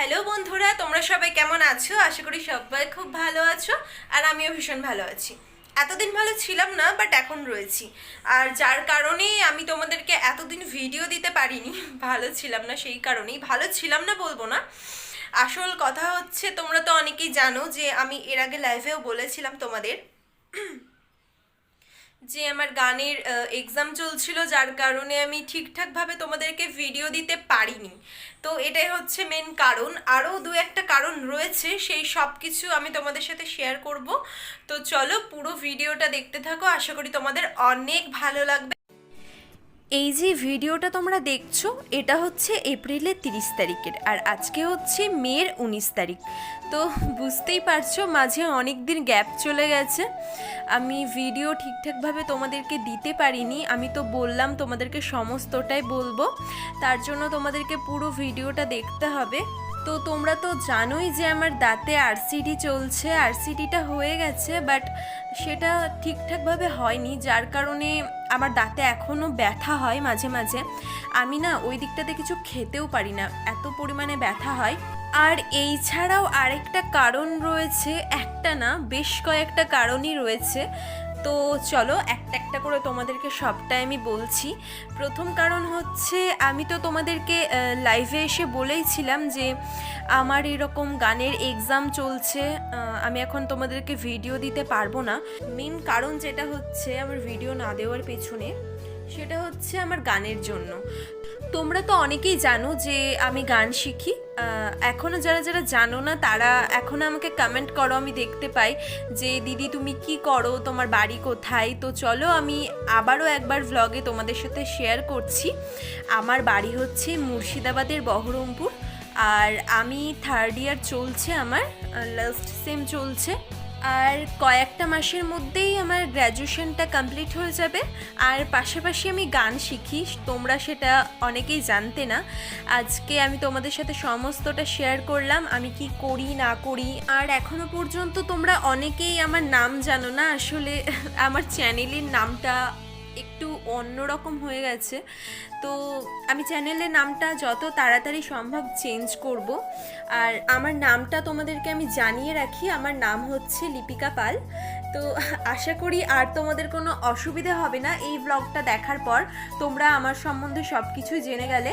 Hello বন্ধুরা, তোমরা সবাই কেমন আছো? আশা করি সবাই খুব ভালো আছো আর আমিও ভীষণ ভালো আছি। এতদিন ভালো ছিলাম না বাট এখন রয়েছি। আর যার কারণে আমি তোমাদেরকে এতদিন ভিডিও দিতে পারিনি, ভালো ছিলাম না সেই কারণেই। ভালো ছিলাম না বলব না। আসল কথা হচ্ছে, তোমরা তো অনেকেই জানো যে আমি এর আগে লাইভেও বলেছিলাম তোমাদের যে আমার গানের এক্সাম চলছিল, যার কারণে আমি ঠিকঠাকভাবে তোমাদেরকে ভিডিও দিতে পারিনি। তো এটাই হচ্ছে মেন কারণ। আরও দু একটা কারণ রয়েছে, সেই সব কিছু আমি তোমাদের সাথে শেয়ার করব। তো চলো পুরো ভিডিওটা দেখতে থাকো। আশা করি তোমাদের অনেক ভালো লাগবে। এই যে ভিডিওটা তোমরা দেখছ, এটা হচ্ছে এপ্রিলের তিরিশ তারিখের আর আজকে হচ্ছে মের উনিশ তারিখ। তো বুঝতেই পারছ, মাঝে অনেক দিন গ্যাপ চলে গেছে। আমি ভিডিও ঠিকঠাকভাবে তোমাদেরকে দিতে পারিনি, আমি তো বললাম তোমাদেরকে সমস্তটাই বলব। তার জন্য তোমাদেরকে পুরো ভিডিওটা দেখতে হবে। তো তোমরা তো জানোই যে আমার দাঁতে আরসিডি চলছে। আরসিডিটা হয়ে গেছে বাট সেটা ঠিকঠাকভাবে হয়নি, যার কারণে আমার দাঁতে এখনও ব্যথা হয় মাঝে মাঝে। আমি না ওই দিকটাতে কিছু খেতেও পারি না, এত পরিমাণে ব্যথা হয়। আর এই ছাড়াও আরেকটা কারণ রয়েছে, একটা না, বেশ কয়েকটা কারণই রয়েছে। তো চলো একটা একটা করে তোমাদেরকে সবটাই আমি বলছি। প্রথম কারণ হচ্ছে, আমি তো তোমাদেরকে লাইভে এসে বলেইছিলাম যে আমার এরকম গানের এক্সাম চলছে আমি এখন তোমাদেরকে ভিডিও দিতে পারব না। মেন কারণ যেটা হচ্ছে, আমার ভিডিও না দেওয়ার পেছনে, সেটা হচ্ছে আমার গানের জন্য। তোমরা তো অনেকেই জানো যে আমি গান শিখি। এখনও যারা যারা জানো না, তারা এখনও আমাকে কমেন্ট করো, আমি দেখতে পাই যে, দিদি, তুমি কি করো? তোমার বাড়ি কোথায়? তো চলো, আমি আবারও একবার ভ্লগে তোমাদের সাথে শেয়ার করছি। আমার বাড়ি হচ্ছে মুর্শিদাবাদের বহরমপুর। আর আমি থার্ড ইয়ার চলছে আমার লাস্ট সেম চলছে। আর কয়েকটা মাসের মধ্যেই আমার গ্র্যাজুয়েশনটা কমপ্লিট হয়ে যাবে। আর পাশাপাশি আমি গান শিখি, তোমরা সেটা অনেকেই জানতে না। আজকে আমি তোমাদের সাথে সমস্তটা শেয়ার করলাম, আমি কি করি, না করি। আর এখনও পর্যন্ত তোমরা অনেকেই আমার নাম জানো না, আসলে আমার চ্যানেলের নামটা একটু অন্যরকম হয়ে গেছে। তো আমি চ্যানেলের নামটা যত তাড়াতাড়ি সম্ভব চেঞ্জ করব। আর আমার নামটা তোমাদেরকে আমি জানিয়ে রাখি। আমার নাম হচ্ছে লিপিকা পাল। তো আশা করি আর তোমাদের কোনো অসুবিধা হবে না এই ব্লগটা দেখার পর তোমরা আমার সম্বন্ধে সব কিছুই জেনে গেলে।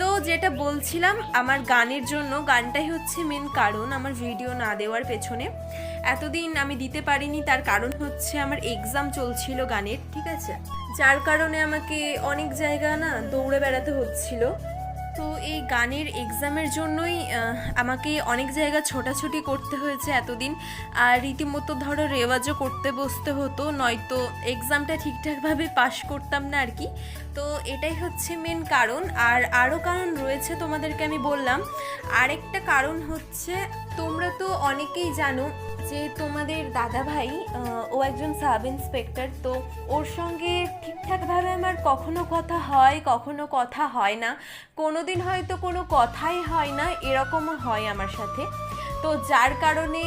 তো যেটা বলছিলাম, আমার গানের জন্য, গানটাই হচ্ছে মেন কারণ আমার ভিডিও না দেওয়ার পেছনে। এতদিন আমি দিতে পারিনি, তার কারণ হচ্ছে আমার এক্সাম চলছিল গানের, ঠিক আছে? যার কারণে আমাকে অনেক জায়গা না দৌড়ে বেড়াতে হচ্ছিল। তো এই গানের এক্সামের জন্যই আমাকে অনেক জায়গা ছোটাছুটি করতে হয়েছে এতদিন। আর রীতিমতো ধরো রেওয়াজও করতে বসতে হতো, নয়তো এক্সামটা ঠিকঠাকভাবে পাশ করতাম না আর কি। তো এটাই হচ্ছে মেন কারণ। আর আরও কারণ রয়েছে তোমাদেরকে আমি বললাম। আরেকটা কারণ হচ্ছে, তোমরা তো অনেকেই জানো যে তোমাদের দাদা ভাই ও একজন সাব ইন্সপেক্টর, তো ওর সঙ্গে ঠিকঠাকভাবে আমার কখনো কথা হয়, কখনো কথা হয় না। কোনো দিন হয়তো কোনো কথাই হয় না, এরকমও হয় আমার সাথে। তো যার কারণে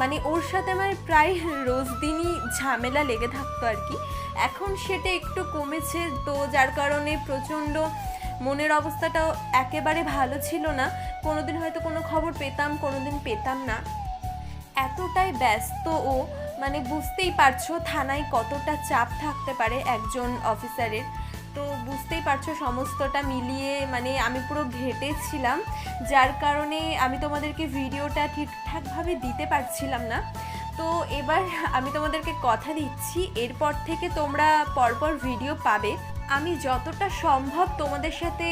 মানে ওর সাথে আমার প্রায় রোজ দিনই ঝামেলা লেগে থাকতো আর কি। এখন সেটা একটু কমেছে, তো যার কারণে প্রচণ্ড মনের অবস্থাটাও একেবারে ভালো ছিল না। কোনোদিন হয়তো কোনো খবর পেতাম, কোনোদিন পেতাম না। এতটাই ব্যস্ত ও মানে বুঝতেই পারছ থানায় কতটা চাপ থাকতে পারে একজন অফিসারের। তো বুঝতেই পারছ সমস্তটা মিলিয়ে মানে আমি পুরো ঘেটেছিলাম যার কারণে আমি তোমাদেরকে ভিডিওটা ঠিকঠাকভাবে দিতে পারছিলাম না। তো এবার আমি তোমাদেরকে কথা দিচ্ছি, এরপর থেকে তোমরা পরপর ভিডিও পাবে। আমি যতটা সম্ভব তোমাদের সাথে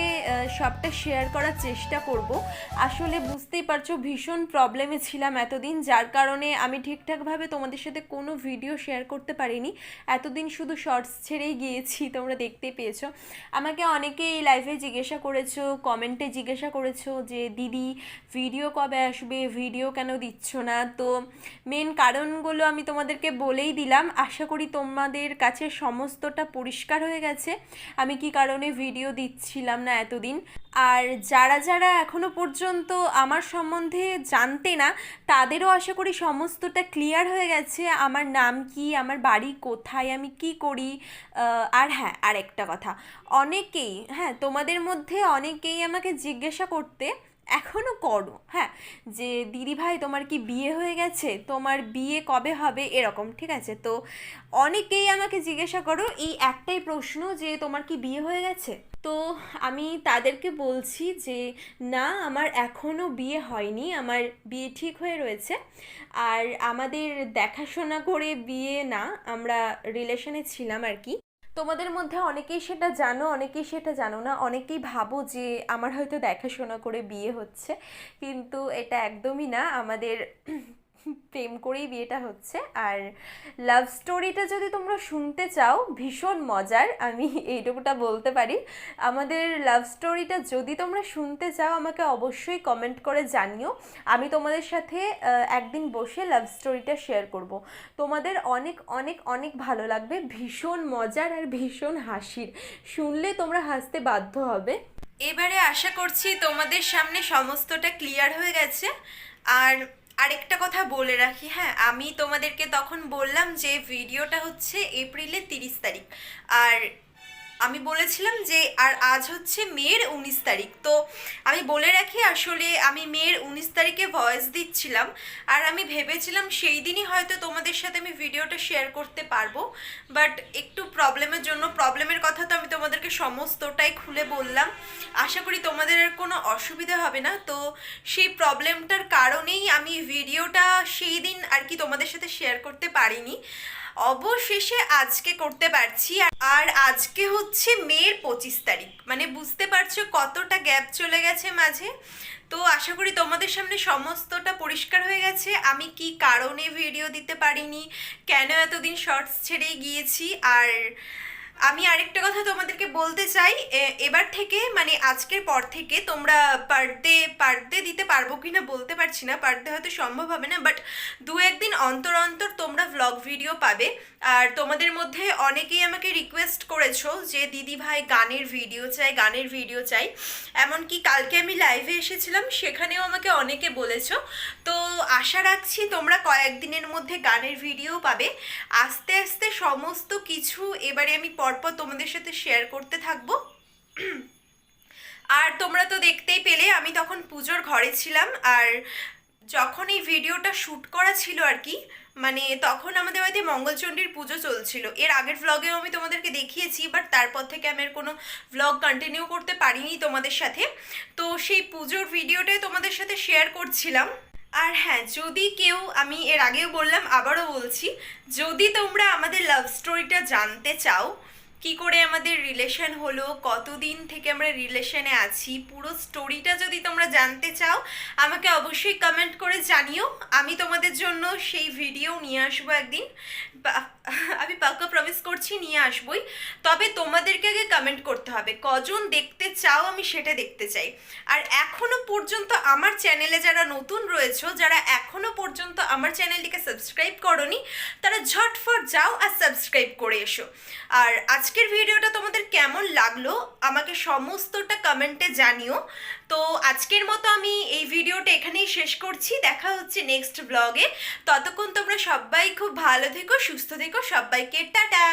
সবটা শেয়ার করার চেষ্টা করব। আসলে বুঝতেই পারছ, ভীষণ প্রবলেমে ছিলাম এতদিন, যার কারণে আমি ঠিকঠাকভাবে তোমাদের সাথে কোনো ভিডিও শেয়ার করতে পারিনি। এতদিন শুধু শর্টস ছেড়েই গিয়েছি, তোমরা দেখতে পেয়েছ। আমাকে অনেকে এই লাইভে জিজ্ঞাসা করেছ কমেন্টে জিজ্ঞাসা করেছ যে, দিদি ভিডিও কবে আসবে? ভিডিও কেন দিচ্ছ না? তো মেন কারণগুলো আমি তোমাদেরকে বলেই দিলাম। আশা করি তোমাদের কাছে সমস্তটা পরিষ্কার হয়ে গেছে। আমি কি কারণে ভিডিও দিচ্ছিলাম না এতদিন? আর যারা যারা এখনও পর্যন্ত আমার সম্বন্ধে জানতে না, তাদেরও আশা করি সমস্তটা ক্লিয়ার হয়ে গেছে। আমার নাম কি? আমার বাড়ি কোথায়? আমি কি করি? আর হ্যাঁ আর একটা কথা। অনেকেই হ্যাঁ তোমাদের মধ্যে অনেকেই আমাকে জিজ্ঞাসা করতে এখনও করো হ্যাঁ? যে, দিদি ভাই, তোমার কি বিয়ে হয়ে গেছে? তোমার বিয়ে কবে হবে? এরকম, ঠিক আছে? তো অনেকেই আমাকে জিজ্ঞাসা করো, এই একটাই প্রশ্ন যে, তোমার কি বিয়ে হয়ে গেছে? তো আমি তাদেরকে বলছি যে, না, আমার এখনও বিয়ে হয়নি, আমার বিয়ে ঠিক হয়ে রয়েছে। আর আমাদের দেখাশোনা করে বিয়ে না, আমরা রিলেশনে ছিলাম আর কি। তোমাদের মধ্যে অনেকেই সেটা জানো, অনেকেই সেটা জানো না, অনেকেই ভাবো যে আমার হয়তো দেখাশোনা করে বিয়ে হচ্ছে। কিন্তু এটা একদমই না। আমাদের প্রেম করেই বিয়েটা হচ্ছে। আর লাভ স্টোরিটা যদি তোমরা শুনতে চাও, ভীষণ মজার, আমি এইটুকুটা বলতে পারি। আমাদের লাভ স্টোরিটা যদি তোমরা শুনতে চাও, আমাকে অবশ্যই কমেন্ট করে জানিও। আমি তোমাদের সাথে একদিন বসে লাভ স্টোরিটা শেয়ার করব। তোমাদের অনেক অনেক অনেক ভালো লাগবে। ভীষণ মজার আর ভীষণ হাসির। শুনলে তোমরা হাসতে বাধ্য হবে। এবারে আশা করছি তোমাদের সামনে সমস্তটা ক্লিয়ার হয়ে গেছে। আর আরেকটা কথা বলে রাখি হ্যাঁ আমি তোমাদেরকে তখন বললাম যে, ভিডিওটা হচ্ছে এপ্রিলের তিরিশ তারিখ। আর আমি বলেছিলাম যে, আর আজ হচ্ছে মেয়ের উনিশ তারিখ। তো আমি বলে রাখি, আসলে আমি মেয়ের উনিশ তারিখে ভয়েস দিচ্ছিলাম। আর আমি ভেবেছিলাম সেই দিনই হয়তো তোমাদের সাথে আমি ভিডিওটা শেয়ার করতে পারব। বাট একটু প্রবলেমের জন্য প্রবলেমের কথা তো আমি তোমাদেরকে সমস্তটাই খুলে বললাম। আশা করি তোমাদের আর কোনো অসুবিধা হবে না। তো সেই প্রবলেমটার কারণেই আমি ভিডিওটা সেই দিন আর কি তোমাদের সাথে শেয়ার করতে পারিনি। অবশেষে আজকে করতে পারছি। আর আজকে হচ্ছে মেয়ের পঁচিশ তারিখ। মানে বুঝতে পারছ কতটা গ্যাপ চলে গেছে মাঝে? তো আশা করি তোমাদের সামনে সমস্তটা পরিষ্কার হয়ে গেছে। আমি কি কারণে ভিডিও দিতে পারিনি? কেন এতদিন শর্টস ছেড়েই গিয়েছি? আর আমি আরেকটা কথা তোমাদেরকে বলতে চাই এবার থেকে মানে আজকের পর থেকে তোমরা পার ডে পার ডে দিতে পারব কি না বলতে পারছি না পার ডে হয়তো সম্ভব হবে না বাট দু একদিন অন্তর অন্তর তোমরা ভ্লগ ভিডিও পাবে। আর তোমাদের মধ্যে অনেকেই আমাকে রিকোয়েস্ট করেছ যে, দিদি ভাই, গানের ভিডিও চাই, গানের ভিডিও চাই। এমনকি কালকে আমি লাইভে এসেছিলাম, সেখানেও আমাকে অনেকে বলেছ। তো আশা রাখছি তোমরা কয়েকদিনের মধ্যে গানের ভিডিও পাবে। আস্তে আস্তে সমস্ত কিছু এবারে আমি পরপর তোমাদের সাথে শেয়ার করতে থাকব। আর তোমরা তো দেখতেই পেলে, আমি তখন পুজোর ঘরে ছিলাম, আর যখন এই ভিডিওটা শ্যুট করা ছিল আর কি মানে তখন আমাদের বাড়িতে মঙ্গলচণ্ডীর পুজো চলছিল। এর আগের ভ্লগেও আমি তোমাদেরকে দেখিয়েছি বাট তারপর থেকে আমি আর কোনো ভ্লগ কন্টিনিউ করতে পারিনি তোমাদের সাথে। তো সেই পুজোর ভিডিওটাই তোমাদের সাথে শেয়ার করছিলাম। আর হ্যাঁ যদি কেউ, আমি এর আগেও বললাম, আবারও বলছি, যদি তোমরা আমাদের লাভ স্টোরিটা জানতে চাও কি করে আমাদের রিলেশন হলো, কতদিন থেকে আমরা রিলেশনে আছি, পুরো স্টোরিটা যদি তোমরা জানতে চাও, আমাকে অবশ্যই কমেন্ট করে জানিও। আমি তোমাদের জন্য সেই ভিডিও নিয়ে আসব একদিন। আমি করছি, নিয়ে আসবই। তবে তোমাদেরকে আগে কমেন্ট করতে হবে, কজন দেখতে চাও আমি সেটা দেখতে চাই। আর এখনও পর্যন্ত আমার চ্যানেলে যারা নতুন রয়েছো, যারা এখনও পর্যন্ত আমার চ্যানেলটিকে সাবস্ক্রাইব করনি, তারা ঝটফট যাও আর সাবস্ক্রাইব করে এসো। আর আজকের ভিডিওটা তোমাদের কেমন লাগল, আমাকে সমস্তটা কমেন্টে জানিও। তো আজকের মতো আমি এই ভিডিওটা এখানেই শেষ করছি। দেখা হচ্ছে নেক্সট ব্লগে ততক্ষণ তোমরা সবাই খুব ভালো থেকো, সুস্থ থেকো। সবাইকে টাটা!